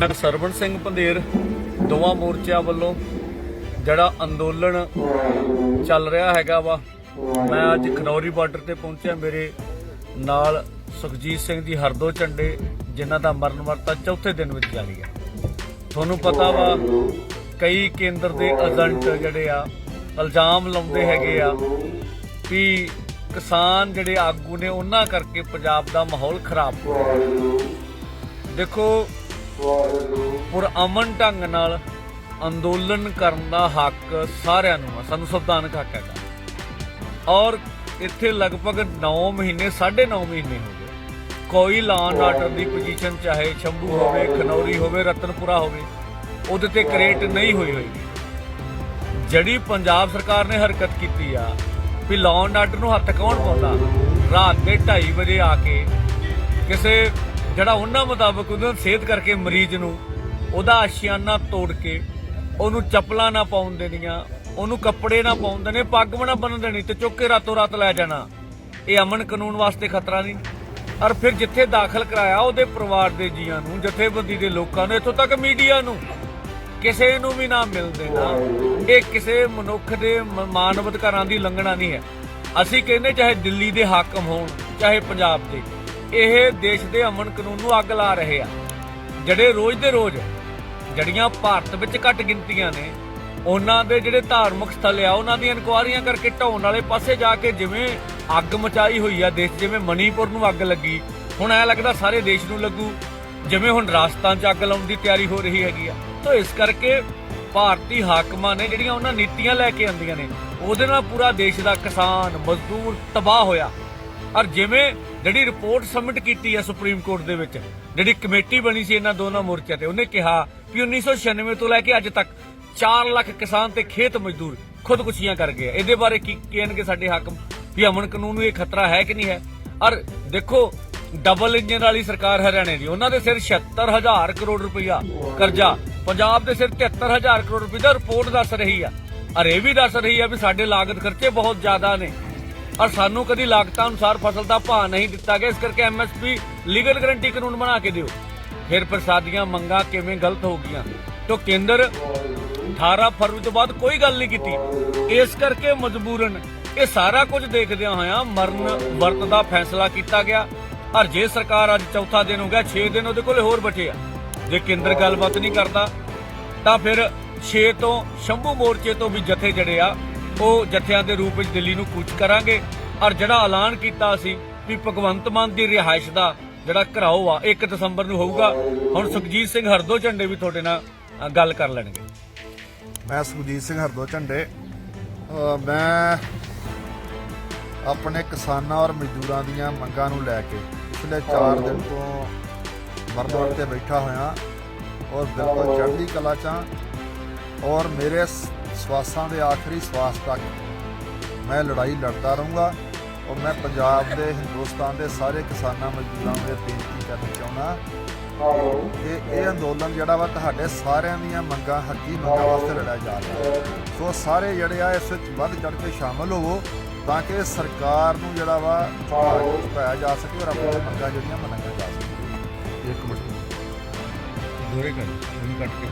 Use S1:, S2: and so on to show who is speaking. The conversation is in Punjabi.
S1: ਮੈਂ ਸਰਵਣ ਸਿੰਘ ਪੰਧੇਰ ਦੋਵਾਂ ਮੋਰਚਿਆਂ ਵੱਲੋਂ ਜਿਹੜਾ ਅੰਦੋਲਨ ਚੱਲ ਰਿਹਾ ਹੈਗਾ ਵਾ, ਮੈਂ ਅੱਜ ਖਨੌਰੀ ਬਾਰਡਰ ਤੇ ਪਹੁੰਚਿਆ। ਮੇਰੇ ਨਾਲ ਸੁਖਜੀਤ ਸਿੰਘ ਜੀ ਹਰਦੋ ਝੰਡੇ, ਜਿਨ੍ਹਾਂ ਦਾ ਮਰਨ ਵਰਤਾ ਚੌਥੇ ਦਿਨ ਵਿੱਚ ਜਾਰੀ ਹੈ। ਤੁਹਾਨੂੰ ਪਤਾ ਵਾ, ਕਈ ਕੇਂਦਰ ਦੇ ਏਜੰਟ ਜਿਹੜੇ ਆ, ਇਲਜ਼ਾਮ ਲਾਉਂਦੇ ਹੈਗੇ ਆ ਵੀ ਕਿਸਾਨ ਜਿਹੜੇ ਆਗੂ ਨੇ, ਉਹਨਾਂ ਕਰਕੇ ਪੰਜਾਬ ਦਾ ਮਾਹੌਲ ਖਰਾਬ। ਹੋ ਰਿਹਾ ਦੇਖੋ ਪੁਰ ਅਮਨ ਢੰਗ ਨਾਲ ਅੰਦੋਲਨ ਕਰਨ ਦਾ ਹੱਕ ਸਾਰਿਆਂ ਨੂੰ ਆ, ਸਾਨੂੰ ਸੰਵਿਧਾਨਕ ਹੱਕ ਹੈਗਾ। ਔਰ ਇੱਥੇ ਲਗਭਗ 9 ਮਹੀਨੇ 9.5 ਮਹੀਨੇ ਹੋ ਗਏ। ਕੋਈ ਲਾਅ ਆਰਡਰ ਦੀ ਪੋਜੀਸ਼ਨ ਚਾਹੇ ਸ਼ੰਭੂ ਹੋਵੇ, ਖਨੌਰੀ ਹੋਵੇ, ਰਤਨਪੁਰਾ ਹੋਵੇ, ਉਹਦੇ ਤੇ ਕ੍ਰੀਏਟ ਨਹੀਂ ਹੋਈ ਹੋਈ। ਜਿਹੜੀ ਪੰਜਾਬ ਸਰਕਾਰ ਨੇ ਹਰਕਤ ਕੀਤੀ ਆ ਵੀ ਲਾਅ ਐਂਡ ਆਰਡਰ ਨੂੰ ਹੱਥ ਕੌਣ ਪਾਉਂਦਾ? ਰਾਤ ਦੇ 2:30 ਵਜੇ ਆ ਕੇ ਕਿਸੇ ਜਿਹੜਾ ਉਹਨਾਂ ਮੁਤਾਬਕ ਉਹਨਾਂ ਨੂੰ ਸਿਹਤ ਕਰਕੇ ਮਰੀਜ਼ ਨੂੰ ਉਹਦਾ ਆਸ਼ਿਆਨਾ ਤੋੜ ਕੇ ਉਹਨੂੰ ਚੱਪਲਾਂ ਨਾ ਪਾਉਣ ਦੇਣੀਆਂ, ਉਹਨੂੰ ਕੱਪੜੇ ਨਾ ਪਾਉਣ ਦੇਣੇ, ਪੱਗ ਵੀ ਨਾ ਬੰਨ੍ਹ ਦੇਣੀ ਤੇ ਚੁੱਕ ਕੇ ਰਾਤੋਂ ਰਾਤ ਲੈ ਜਾਣਾ। ਇਹ ਅਮਨ ਕਾਨੂੰਨ ਵਾਸਤੇ ਖਤਰਾ ਨਹੀਂ। ਔਰ ਫਿਰ ਜਿੱਥੇ ਦਾਖਲ ਕਰਾਇਆ ਉਹਦੇ ਪਰਿਵਾਰ ਦੇ ਜੀਆਂ ਨੂੰ, ਜਥੇਬੰਦੀ ਦੇ ਲੋਕਾਂ ਨੂੰ, ਇੱਥੋਂ ਤੱਕ ਮੀਡੀਆ ਨੂੰ। ਕਿਸੇ ਨੂੰ ਵੀ ਨਾ ਮਿਲ ਦੇਣਾ। ਇਹ ਕਿਸੇ ਮਨੁੱਖ ਦੇ ਮਾਨਵ ਅਧਿਕਾਰਾਂ ਦੀ ਲੰਘਣਾ ਨਹੀਂ ਹੈ। ਅਸੀਂ ਕਹਿੰਦੇ ਚਾਹੇ ਦਿੱਲੀ ਦੇ ਹਾਕਮ ਹੋਣ, ਚਾਹੇ ਪੰਜਾਬ ਦੇ। ਇਹ ਦੇਸ਼ ਦੇ ਅਮਨ ਕਾਨੂੰਨ ਨੂੰ ਅੱਗ ਲਾ ਰਹੇ ਆ। ਜਿਹੜੇ ਰੋਜ਼ ਦੇ ਰੋਜ਼ ਜੜੀਆਂ ਭਾਰਤ ਵਿੱਚ ਘੱਟ ਗਿਣਤੀਆਂ ਨੇ, ਉਹਨਾਂ ਦੇ ਜਿਹੜੇ ਧਾਰਮਿਕ ਸਥਲ ਆ, ਉਹਨਾਂ ਦੀਆਂ ਇਨਕੁਆਰੀਆਂ ਕਰਕੇ ਢਾਉਣ ਵਾਲੇ ਪਾਸੇ ਜਾ ਕੇ ਜਿਵੇਂ ਅੱਗ ਮਚਾਈ ਹੋਈ ਆ ਦੇਸ਼, ਜਿਵੇਂ ਮਣੀਪੁਰ ਨੂੰ ਅੱਗ ਲੱਗੀ, ਹੁਣ ਐ ਲੱਗਦਾ ਸਾਰੇ ਦੇਸ਼ ਨੂੰ ਲੱਗੂ, ਜਿਵੇਂ ਹੁਣ ਰਾਜਸਥਾਨ 'ਚ ਅੱਗ ਲਾਉਣ ਦੀ ਤਿਆਰੀ ਹੋ ਰਹੀ ਹੈਗੀ ਆ। ਤਾਂ ਇਸ ਕਰਕੇ ਭਾਰਤੀ ਹਾਕਮਾਂ ਨੇ ਜਿਹੜੀਆਂ ਉਹਨਾਂ ਨੀਤੀਆਂ ਲੈ ਕੇ ਆਂਦੀਆਂ ਨੇ, ਉਹਦੇ ਨਾਲ ਪੂਰਾ ਦੇਸ਼ ਦਾ ਕਿਸਾਨ, ਮਜ਼ਦੂਰ ਤਬਾਹ ਹੋਇਆ। ਔਰ ਜਿਵੇਂ ਜਿਹੜੀ ਰਿਪੋਰਟ ਸਬਮਿਟ ਕੀਤੀ ਹੈ ਸੁਪਰੀਮ ਕੋਰਟ ਦੇ ਵਿੱਚ, ਜਿਹੜੀ ਕਮੇਟੀ ਬਣੀ ਸੀ ਇਹਨਾਂ ਦੋਨਾਂ ਮੋਰਚਿਆਂ ਤੇ, ਉਹਨੇ ਕਿਹਾ ਕਿ 1996 ਤੋਂ ਲੈ ਕੇ ਅੱਜ ਤੱਕ 4 ਲੱਖ ਕਿਸਾਨ ਤੇ ਖੇਤ ਮਜ਼ਦੂਰ ਖੁਦਕੁਸ਼ੀਆਂ ਕਰ ਗਏ ਇਹਦੇ ਬਾਰੇ ਕੀ ਕਹਿਣਗੇ ਸਾਡੇ ਹਾਕਮ? ਵੀ ਅਮਨ ਕਾਨੂੰਨ ਨੂੰ ਇਹ ਖਤਰਾ ਹੈ ਕਿ ਨਹੀਂ ਹੈ? ਔਰ ਦੇਖੋ ਡਬਲ ਇੰਜਨ ਵਾਲੀ ਸਰਕਾਰ ਹਰਿਆਣੇ ਦੀ, ਉਹਨਾਂ ਦੇ ਸਿਰ 76000 ਕਰੋੜ ਰੁਪਇਆ ਕਰਜ਼ਾ, ਪੰਜਾਬ ਦੇ ਸਿਰ 73000 ਕਰੋੜ ਰੁਪਏ ਦਾ ਰਿਪੋਰਟ ਦੱਸ ਰਹੀ ਆ। ਔਰ ਇਹ ਵੀ ਦੱਸ ਰਹੀ ਆ ਵੀ ਸਾਡੇ ਲਾਗਤ ਖਰਚੇ ਬਹੁਤ ਜ਼ਿਆਦਾ ਨੇ। ਔਰ ਸਾਨੂੰ ਕਦੀ ਲਾਗਤਾਂ ਅਨੁਸਾਰ ਫਸਲ ਦਾ ਭਾਅ ਨਹੀਂ ਦਿੱਤਾ ਗਿਆ। ਇਸ ਕਰਕੇ ਐਮਐਸਪੀ ਲੀਗਲ ਗਾਰੰਟੀ ਕਾਨੂੰਨ ਬਣਾ ਕੇ ਦਿਓ। ਫਿਰ ਪ੍ਰਸਾਦੀਆਂ ਮੰਗਾਂ ਕਿਵੇਂ ਗਲਤ ਹੋ ਗਈਆਂ ਤੋਂ ਕੇਂਦਰ 18 ਫਰਵਰੀ ਤੋਂ ਬਾਅਦ ਕੋਈ ਗੱਲ ਨਹੀਂ ਕੀਤੀ। ਇਸ ਕਰਕੇ ਮਜਬੂਰਨ ਇਹ ਸਾਰਾ ਕੁਝ ਦੇਖਦਿਆਂ ਹੋਇਆਂ ਮਰਨ ਵਰਤ ਦਾ ਫੈਸਲਾ ਕੀਤਾ ਗਿਆ। ਔਰ ਜੇ ਸਰਕਾਰ ਅੱਜ ਚੌਥਾ ਦਿਨ ਹੋ ਗਿਆ 6 ਦਿਨ ਉਹਦੇ ਕੋਲੇ ਹੋਰ ਬਚੇ ਆ। ਜੇ ਕੇਂਦਰ ਗੱਲਬਾਤ ਨਹੀਂ ਕਰਦਾ, ਤਾਂ ਫਿਰ 6 ਤੋਂ ਸ਼ੰਭੂ ਮੋਰਚੇ ਤੋਂ ਵੀ ਜਥੇ ਜਿਹੜੇ ਆ। ਉਹ ਜਥਿਆਂ ਦੇ ਰੂਪ ਵਿੱਚ ਦਿੱਲੀ ਨੂੰ ਕੂਚ ਕਰਾਂਗੇ। ਔਰ ਜਿਹੜਾ ਐਲਾਨ ਕੀਤਾ ਸੀ ਵੀ ਭਗਵੰਤ ਮਾਨ ਦੀ ਰਿਹਾਇਸ਼ ਦਾ ਜਿਹੜਾ ਘਰਾਓ ਆ 1 ਦਸੰਬਰ ਨੂੰ ਹੋਊਗਾ। ਹੁਣ ਸੁਖਜੀਤ ਸਿੰਘ ਹਰਦੋ ਝੰਡੇ ਵੀ ਤੁਹਾਡੇ ਨਾਲ ਗੱਲ ਕਰ ਲੈਣਗੇ।
S2: ਮੈਂ ਸੁਖਜੀਤ ਸਿੰਘ ਹਰਦੋ ਝੰਡੇ। ਮੈਂ ਆਪਣੇ ਕਿਸਾਨਾਂ ਔਰ ਮਜ਼ਦੂਰਾਂ ਦੀਆਂ ਮੰਗਾਂ ਨੂੰ ਲੈ ਕੇ ਪਿਛਲੇ 4 ਦਿਨ ਤੋਂ ਵਰਦੋੜ ਤੇ ਬੈਠਾ ਹੋਇਆ ਔਰ ਬਿਲਕੁਲ ਚੜ੍ਹਦੀ ਕਲਾ ਚਾਂ ਔਰ ਮੇਰੇ ਸਵਾਸਾਂ ਦੇ ਆਖਰੀ ਸਵਾਸ ਤੱਕ ਮੈਂ ਲੜਾਈ ਲੜਦਾ ਰਹੂੰਗਾ ਔਰ ਮੈਂ ਪੰਜਾਬ ਦੇ, ਹਿੰਦੁਸਤਾਨ ਦੇ ਸਾਰੇ ਕਿਸਾਨਾਂ ਮਜ਼ਦੂਰਾਂ ਨੂੰ ਇਹ ਬੇਨਤੀ ਕਰਨੀ ਚਾਹੁੰਦਾ ਕਿ ਇਹ ਅੰਦੋਲਨ ਜਿਹੜਾ ਵਾ ਤੁਹਾਡੇ ਸਾਰਿਆਂ ਦੀਆਂ ਮੰਗਾਂ, ਹੱਕੀ ਮੰਗਾਂ ਵਾਸਤੇ ਲੜਿਆ ਜਾ ਰਿਹਾ ਸੋ ਸਾਰੇ ਜਿਹੜੇ ਆ ਇਸ ਵਿੱਚ ਵੱਧ ਚੜ ਕੇ ਸ਼ਾਮਲ ਹੋਵੋ ਤਾਂ ਕਿ ਸਰਕਾਰ ਨੂੰ ਜਿਹੜਾ ਵਾ ਪਾਇਆ ਜਾ ਸਕੇ ਔਰ ਆਪਣੀਆਂ ਮੰਗਾਂ ਜਿਹੜੀਆਂ ਮੰਨੀਆਂ ਜਾ ਸਕਣ
S1: ਇੱਕ ਮਿੰਟ। ਦੋਰੇ ਕਰ ਉਹਨੂੰ ਕੱਟ ਕੇ।